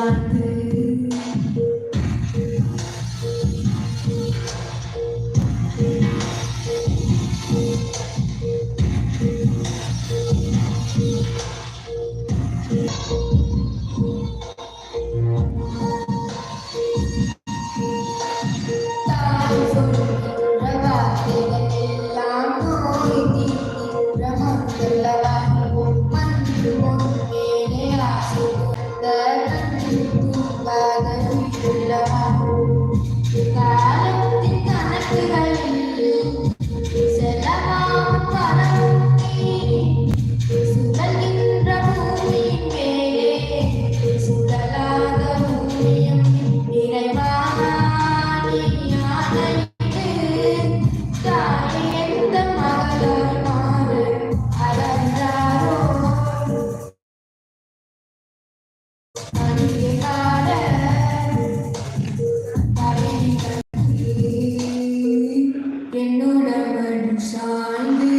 Islam சாய்ந்து